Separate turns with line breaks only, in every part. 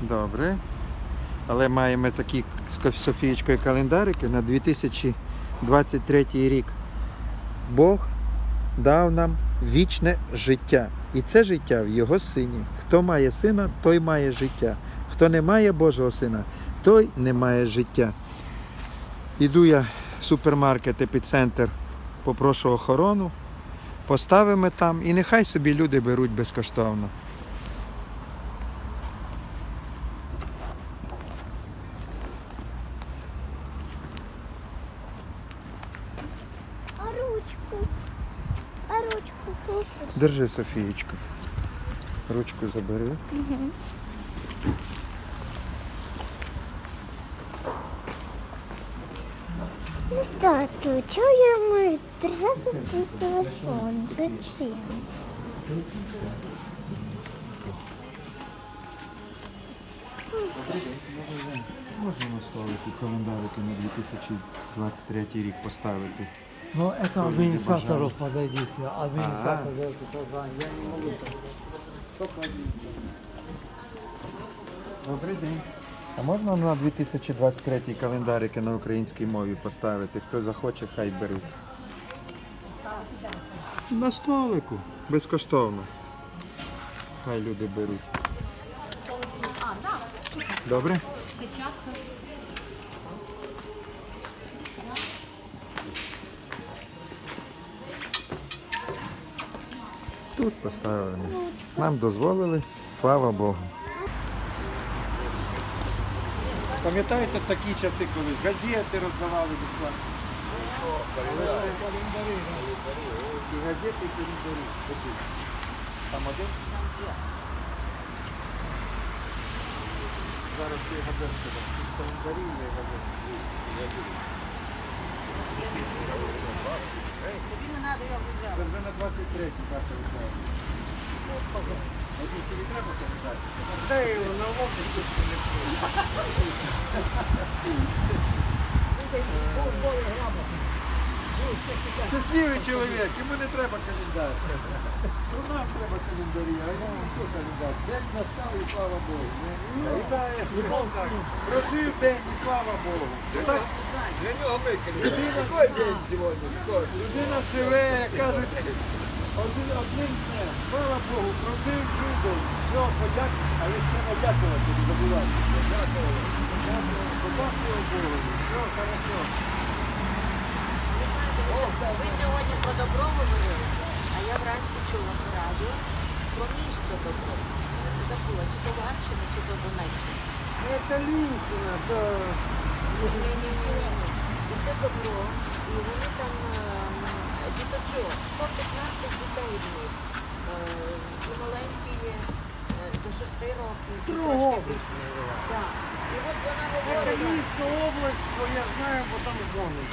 Добре. Але маємо такі з Софієчкою календарики на 2023 рік. Бог дав нам вічне життя. І це життя в його сині. Хто має сина, той має життя. Хто не має Божого сина, той не має життя. Іду я в супермаркет епіцентр, попрошу охорону, поставимо там і нехай собі люди беруть безкоштовно.
А ручку? А ручку купиш?
Держи, Софієчку. Ручку забери.
Тату, чого я маю держати цей телефон? Зачем?
Можна на столику календарики на 2023 рік поставити.
Ну, это администратору подойдите.
А.
Администратор дает указания. Я не могу.
Добрий день. А можна на 2023 календарики на українській мові поставити? Хто захоче, хай беруть. На столику. Безкоштовно. Хай люди беруть. Добре? Тут поставили. Нам дозволили, слава Богу. Пам'ятаєте такі часи колись? Газети роздавали безплатно. І газети, і календарі. Один. Там один? Зараз є газетки. Так. треба, я вже газети. Це вже на 23 карта віддали. Один тобі треба календар? Дай його на вовку, тут не Щасливий чоловік, йому не треба календар. Ну нам треба календарі, а йому що календар? День настав і слава Богу. Прожив день і слава Богу.
Для нього викликали. Какой день сьогодні?
Людина живе, як кажуть, один, одним днем. Слава Богу, прожив чудо. Все, подяк, але ж треба дякувати, не забувати. Дякувати. Подякувати Богу. Все, хорошо.
Ви сьогодні про добро говорили, а я вранці чула по радіо про місто добро. Я не забула, чи то Луганщина, чи то Донеччина.
Це Лінщина, то...
Ні-ні-ні. І це добро. І вони там е, діточок, 115 дітей в них. Е, І маленькі є е, до 6 років. і трошки більше. Так. І от вона говорила.
Львівська область, бо я знаю, бо там зони.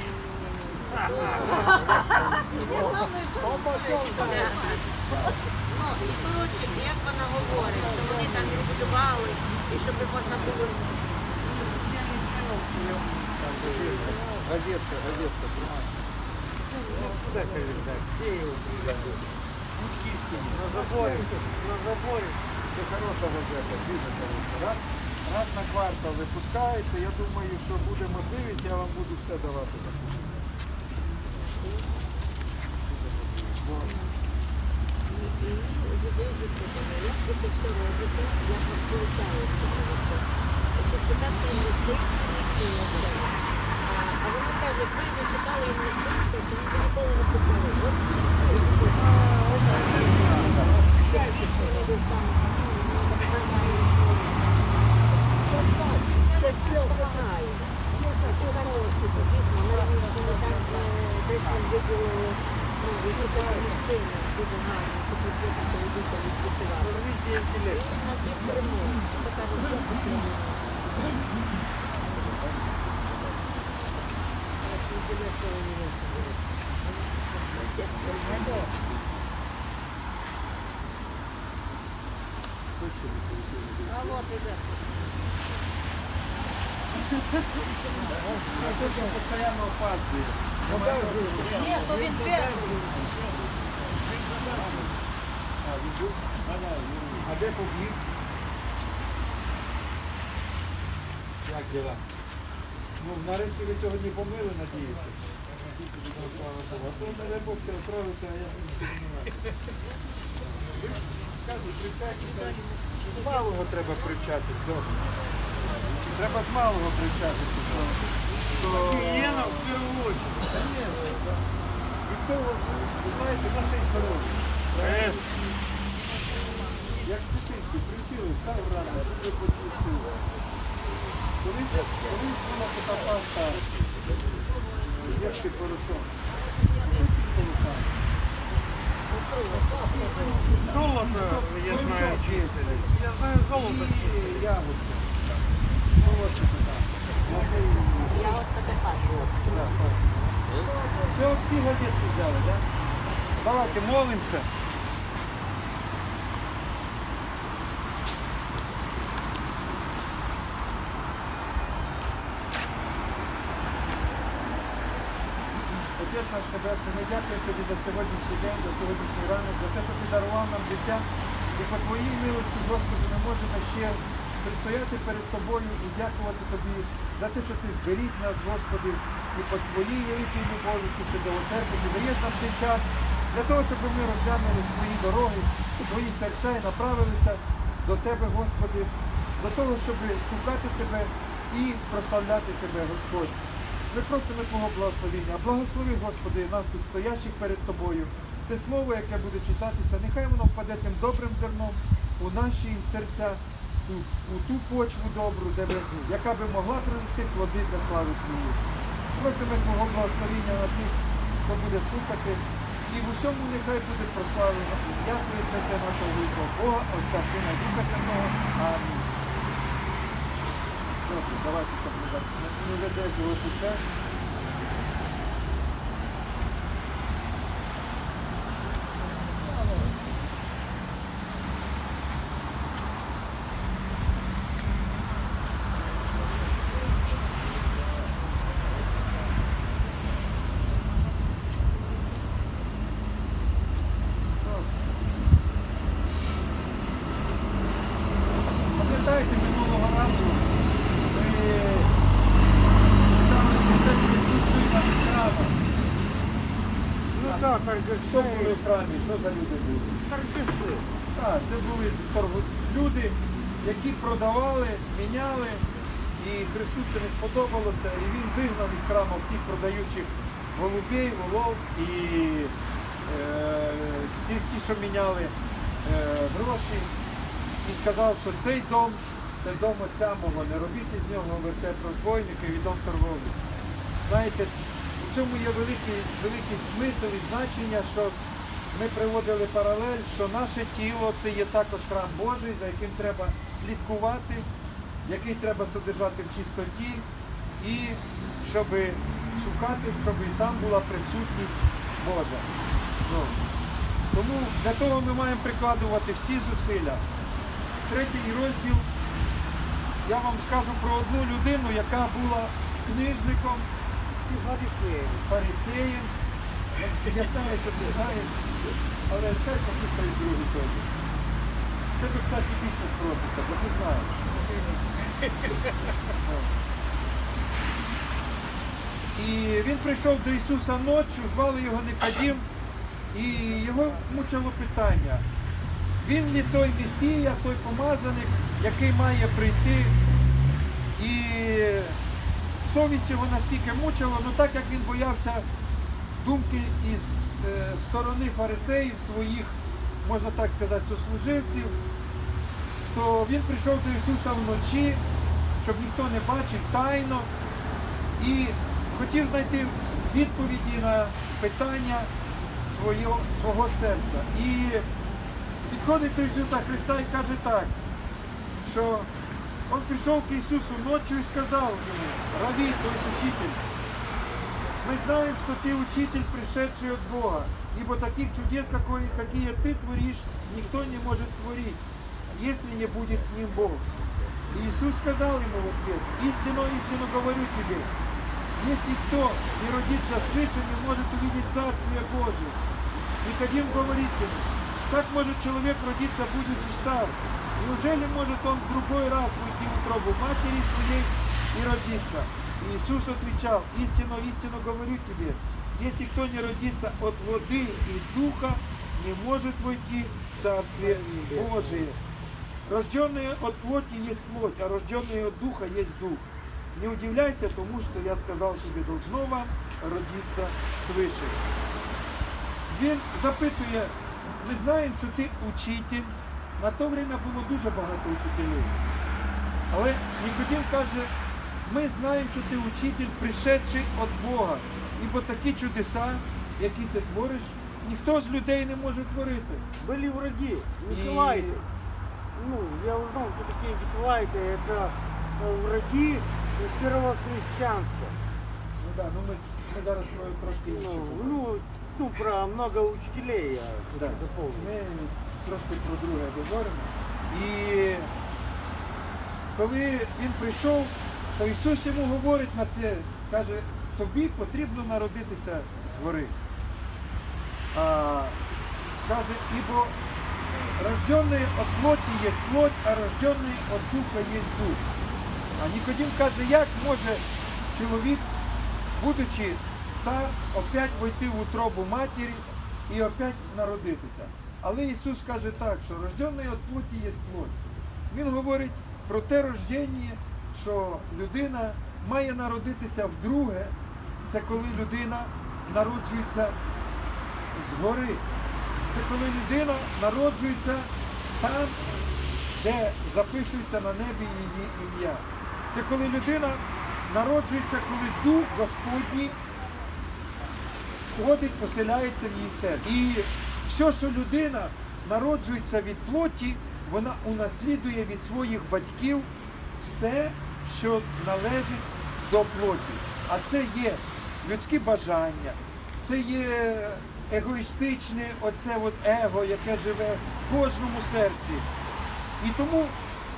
І коротше, як вона говорить, що вони там відбудували, і щоб можна було
Газетка, газетка. Календарь? Где его? Ну. На заборе. На заборе. Це хороша газета, дуже хороша. Раз, раз на квартал випускається, я думаю, що буде можливість, я вам буду все давати.
Як ви це все робите, як ви получається. Чи спочатку інвестиції, і все. А, а вони кажуть, ми не чекали інвестиції, тому ми ніколи не почали. От це все знаю. Це все хороше, дійсно. Ми десь там виділили, ну, місцини, дуже гарні, щоб діти. Це така робота перемога. А вот іде.
Постоянно опаздывает.
Ні, то він перший.
А де побіг? Як діла? Ну, нарешті ви сьогодні помили, надіюся. Ну. А то, не дай Бог, це отравиться, а я не. Кажуть, привчайтеся, з малого треба привчатись, добре. Треба з малого привчатися, що... що...
В.
Конечно, да. Від того, ви знаєте, наше і здоров'я. Як в дитинстві привчили, став рано, ви почувствуєте. Колись, була така паста, як ти порошок.
Золото, я знаю, чистили. Я знаю золото чистили.
Ягодки. Ну от це так.
Я от таке кажу.
да. Це от всі газетки взяли, так? Давайте молимося. Отець наш Небесний, ми дякуємо тобі за сьогоднішній день, за сьогоднішній ранок, за те, що ти дарував нам життя. І по твоїй милості, Господи, ми можемо ще пристояти перед тобою і дякувати тобі за те, що ти зберіг нас, Господи, і по твоїй великій любові, ти ще довотерпити, даєш нам цей час для того, щоб ми розглянули свої дороги, свої серця і направилися до Тебе, Господи, до того, щоб шукати Тебе і прославляти Тебе, Господь. Ми просимо Твого благословення. Благослови, Господи, нас тут стоячих перед Тобою. Це слово, яке буде читатися, нехай воно впаде тим добрим зерном у наші серця, у, у ту почву добру, де би, яка би могла принести плоди для слави Твоєї. Просимо Твого благословення на тих, хто буде слухати. І в усьому нехай буде прославлено Твоє святе нашого великого Бога, Отця, Сина Духа Святого. Амінь. Добре, давайте так не веде його путе. Пам'ятаєте, минулого разу ми читали процес Ісусу на містрама.
Ну так,
Хто були в храмі? Що за люди були?
Торгаши.
Так, це були торгу- люди, які продавали, міняли, і Христу це не сподобалося, і він вигнав із храму всіх продаючих голубей, волов і е, ті, ті, що міняли е, гроші, і сказав, що цей дом це дом отця мого, не робіть із нього вертеп розбойників і дом торговлі. Знаєте, цьому є великий, великий смисл і значення, що ми приводили паралель, що наше тіло це є також храм Божий, за яким треба слідкувати, який треба содержати в чистоті, і щоб шукати, щоб і там була присутність Божа. Ну, тому для того ми маємо прикладувати всі зусилля. Третій розділ я вам скажу про одну людину, яка була книжником
І фарисеї.
фарисеєм. Я знаю, що ти знаєш, але хай послухай другий теж. З тебе, кстати, більше спроситься, бо ти знаєш. І він прийшов до Ісуса ночі, звали його Никодім, і його мучило питання. Він ли той Месія, той помазаник, який має прийти. І совість його наскільки мучила, ну так як він боявся думки із е, сторони фарисеїв своїх, можна так сказати, сослуживців, то він прийшов до Ісуса вночі, щоб ніхто не бачив тайно, і хотів знайти відповіді на питання своє, свого серця. І підходить до Ісуса Христа і каже так, що он пришел к Иисусу ночью и сказал ему, Рави, то есть учитель, мы знаем, что ты учитель, пришедший от Бога, ибо таких чудес, какой, какие ты творишь, никто не может творить, если не будет с ним Бог. И Иисус сказал ему в ответ, истину, истину говорю тебе, если кто не родится свыше, не может увидеть Царствие Божие. Никодим говорит ему, как может человек родиться, будучи стар? Неужели может он в другой раз войти в утробу матери своей и родиться. Иисус отвечал, истинно, истинно говорю тебе, если кто не родится от воды и духа, не может войти в Царствие Божие. Рожденные от плоти есть плоть, а рожденные от духа есть дух. Не удивляйся тому, что я сказал тебе, должно вам родиться свыше. Він запитує, ми знаємо, що ти учитель. На то время було дуже багато учителів. Але Нікодим каже, ми знаємо, що ти учитель, пришедший від Бога. Ібо такі чудеса, які ти твориш, ніхто з людей не може творити.
Были враги, Николайты. Ну, я узнал, кто такие Николайты. Это э, враги первого христианства.
Ну да, ну ми, ми зараз про трошки інше.
Ну,
говоримо.
ну, ну, про много учителей я
Да.
дополню.
Ми трошки про друге говоримо. І коли він прийшов, то Ісус йому говорить на це, каже, тобі потрібно народитися згори. А, каже, ібо рожденный от плоті є плоть, а рожденный от духа є дух. А Нікодим каже, як може чоловік, будучи стар, опять войти в утробу матері і опять народитися. Але Ісус каже так, що рожденний от плоті є плоть. Він говорить про те рождення, що людина має народитися вдруге. Це коли людина народжується згори. Це коли людина народжується там, де записується на небі її ім'я. Це коли людина народжується, коли Дух Господній входить, поселяється в її серці. І все, що людина народжується від плоті, вона унаслідує від своїх батьків все, що належить до плоті. А це є людські бажання, це є егоїстичне оце от его, яке живе в кожному серці. І тому,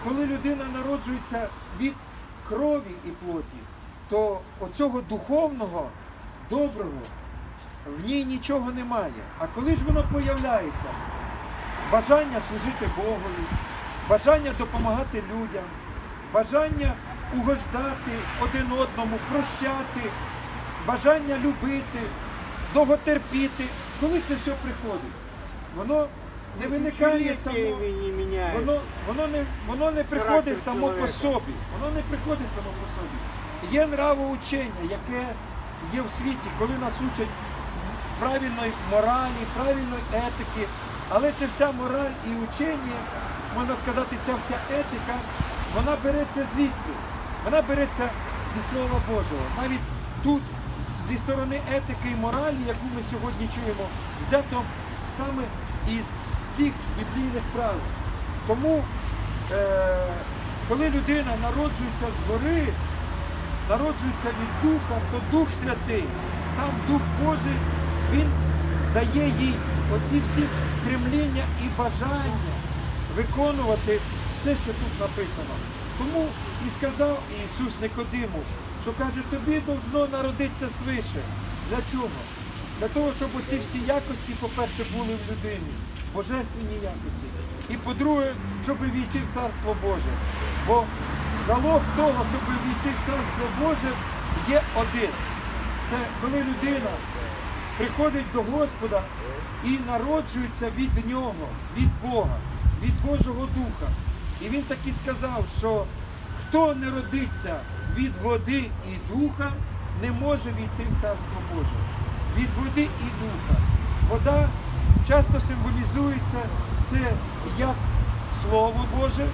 коли людина народжується від крові і плоті, то оцього духовного, доброго в ній нічого немає. А коли ж воно появляється? Бажання служити Богові, бажання допомагати людям, бажання угождати один одному, прощати, бажання любити, довготерпіти. Коли це все приходить? Воно не виникає само. Воно, воно, не, воно не приходить само по собі. Воно не приходить само по собі. Є нравоучення, яке є в світі, коли нас учать правильної моралі, правильної етики. Але це вся мораль і учення, можна сказати, ця вся етика, вона береться звідки? Вона береться зі Слова Божого. Навіть тут, зі сторони етики і моралі, яку ми сьогодні чуємо, взято саме із цих біблійних правил. Тому, е, коли людина народжується згори, народжується від Духа, то Дух Святий, сам Дух Божий, він дає їй оці всі стремління і бажання виконувати все, що тут написано. Тому і сказав Ісус Никодиму, що каже, тобі должно народитися свише. Для чого? Для того, щоб оці всі якості, по-перше, були в людині, божественні якості. І по-друге, щоб війти в Царство Боже. Бо залог того, щоб війти в Царство Боже, є один. Це коли людина приходить до Господа і народжується від Нього, від Бога, від Божого Духа. І він так і сказав, що хто не родиться від води і духа, не може війти в Царство Боже. Від води і духа. Вода часто символізується це як Слово Боже,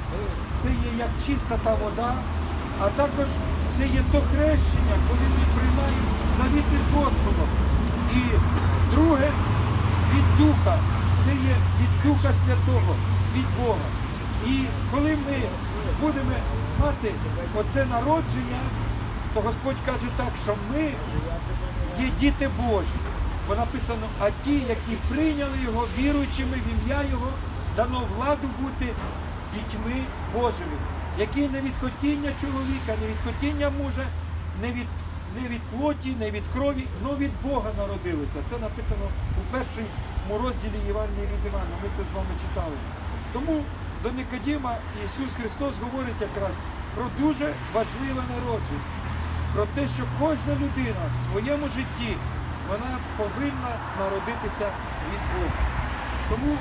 це є як чиста та вода, а також це є то хрещення, коли ми приймаємо завіт із Господом. І друге від Духа, це є від Духа Святого, від Бога. І коли ми будемо мати оце народження, то Господь каже так, що ми є діти Божі. Бо написано, а ті, які прийняли його, віруючими в ім'я Його, дано владу бути дітьми Божими, які не від хотіння чоловіка, не від хотіння мужа, не від, не від плоті, не від крові, але від Бога народилися. Це написано у першому розділі Євангелія від Івана. Ми це з вами читали. Тому до Никодима Ісус Христос говорить якраз, про дуже важливе народження, про те, що кожна людина в своєму житті вона повинна народитися від Бога. Тому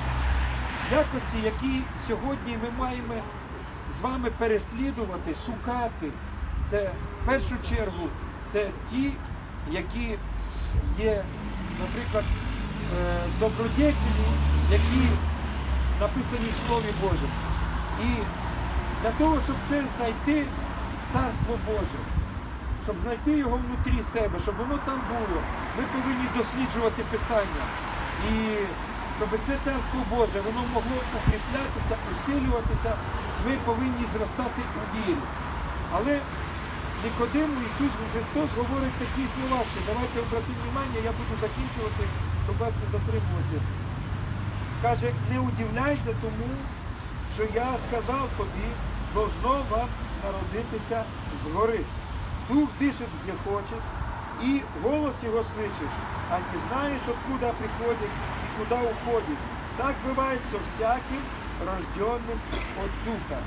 якості, які сьогодні ми маємо з вами переслідувати, шукати, це в першу чергу це ті, які є, наприклад, е, добродетелі, які написані в Слові Божому. І для того, щоб це знайти Царство Боже, щоб знайти його внутрі себе, щоб воно там було, ми повинні досліджувати Писання. І щоб це Царство Боже, воно могло укріплятися, усилюватися, ми повинні зростати у вірі. Але Нікодиму Ісус Христос говорить такі слова, що давайте обратимо увагу, я буду закінчувати, щоб вас не затримувати. Каже, не удивляйся тому, що я сказав тобі, должно вам народитися згори. Дух дишить, где хочет, и голос его слышишь, а не знаешь, откуда приходит и куда уходит. Так бывает со всяким рожденным от Духа.